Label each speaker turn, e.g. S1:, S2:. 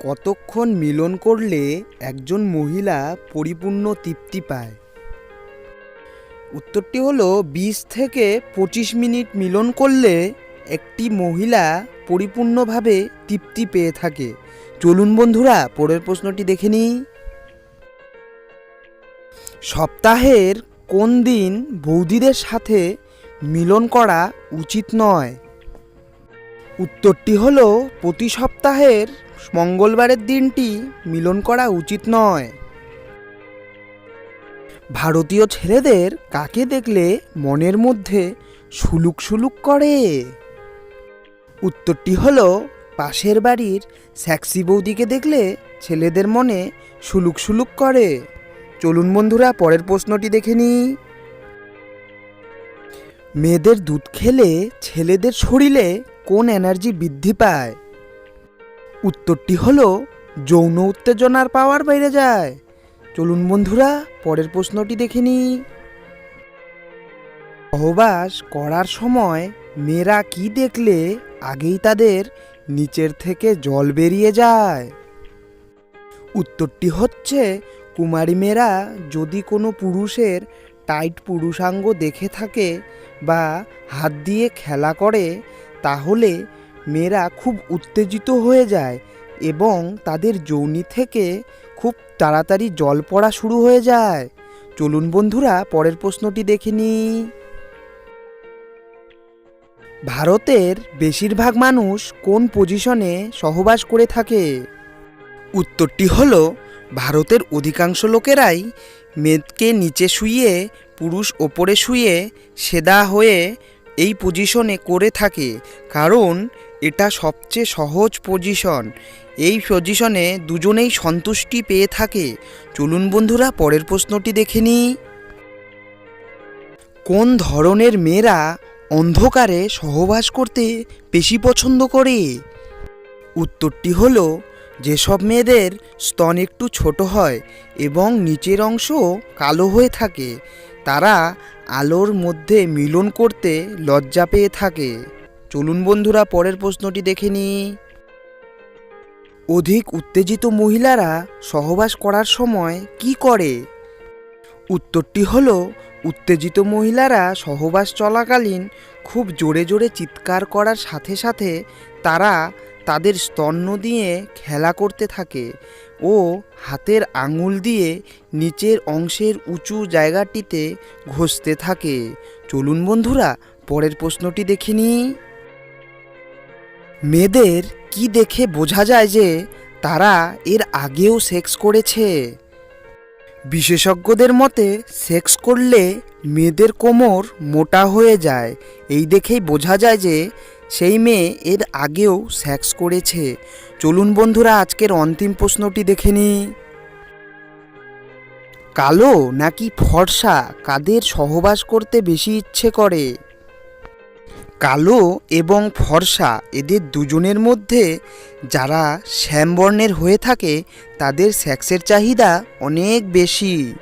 S1: কতক্ষণ মিলন করলে একজন মহিলা পরিপূর্ণ তৃপ্তি পায়? উত্তরটি হলো, বিশ থেকে পঁচিশ মিনিট মিলন করলে একটি মহিলা পরিপূর্ণভাবে তৃপ্তি পেয়ে থাকে। চলুন বন্ধুরা, পরের প্রশ্নটি দেখে নিই। সপ্তাহের কোন দিন বৌদিদের সাথে মিলন করা উচিত নয়? উত্তরটি হলো, প্রতি সপ্তাহের মঙ্গলবারের দিনটি মিলন করা উচিত নয়। ভারতীয় ছেলেদের কাকে দেখলে মনের মধ্যে সুলুক সুলুক করে? উত্তরটি হলো, পাশের বাড়ির স্যাক্সি বৌদিকে দেখলে ছেলেদের মনে সুলুক সুলুক করে। চলুন বন্ধুরা, পরের প্রশ্নটি দেখে নিই। মেয়েদের দুধ খেলে ছেলেদের শরীরে কোন এনার্জি বৃদ্ধি পায়? উত্তরটি হলো, যৌন উত্তেজনার পাওয়ার বেড়ে যায়। চলুন বন্ধুরা, পরের প্রশ্নটি দেখে নিই। সহবাস করার সময় মেয়েরা কি দেখলে আগেই তাদের নিচের থেকে জল বেরিয়ে যায়? উত্তরটি হচ্ছে, কুমারী মেয়েরা যদি কোনো পুরুষের টাইট পুরুষাঙ্গ দেখে থাকে বা হাত দিয়ে খেলা করে, তাহলে মেয়েরা খুব উত্তেজিত হয়ে যায় এবং তাদের যৌনি থেকে খুব তাড়াতাড়ি জল পড়া শুরু হয়ে যায়। চলুন বন্ধুরা, পরের প্রশ্নটি দেখে নিই। ভারতের বেশিরভাগ মানুষ কোন পজিশনে সহবাস করে থাকে? উত্তরটি হল, ভারতের অধিকাংশ লোকেরাই মেয়েকে নিচে শুইয়ে, পুরুষ ওপরে শুয়ে সেদা হয়ে এই পজিশনে করে থাকে। কারণ এটা সবচেয়ে সহজ পজিশন এই পজিশনে দুজনেই সন্তুষ্টি পেয়ে থাকে। চলুন বন্ধুরা, পরের প্রশ্নটি দেখে নিই। কোন ধরনের মেয়েরা অন্ধকারে সহবাস করতে বেশি পছন্দ করে? উত্তরটি হলো, যেসব মেয়েদের স্তন একটু ছোট হয় এবং নিচের অংশ কালো হয়ে থাকে, তারা আলোর মধ্যে মিলন করতে লজ্জা পেয়ে থাকে। চলুন বন্ধুরা, পরের প্রশ্নটি দেখে নিই। অধিক উত্তেজিত মহিলারা সহবাস করার সময় কি করে? উত্তরটি হলো, উত্তেজিত মহিলারা সহবাস চলাকালীন খুব জোরে জোরে চিৎকার করার সাথে সাথে তারা তাদের স্তন্য দিয়ে খেলা করতে থাকে ও হাতের আঙুল দিয়ে নিচের অংশের উঁচু জায়গাটিতে ঘষতে থাকে। চলুন বন্ধুরা, পরের প্রশ্নটি দেখে নিই। মেয়েদের কি দেখে বোঝা যায় যে তারা এর আগেও সেক্স করেছে? বিশেষজ্ঞদের মতে, সেক্স করলে মেয়েদের কোমর মোটা হয়ে যায়। এই দেখেই বোঝা যায় যে সেই মেয়ে এর আগেও সেক্স করেছে। চলুন বন্ধুরা, আজকের অন্তিম প্রশ্নটি দেখে নিই। কালো নাকি ফর্সা? কাদের সহবাস করতে বেশি ইচ্ছে করে? কালো এবং ফর্সা এদের দুজনের মধ্যে যারা শ্যামবর্ণের হয়ে থাকে, তাদের সেক্সের চাহিদা অনেক বেশি।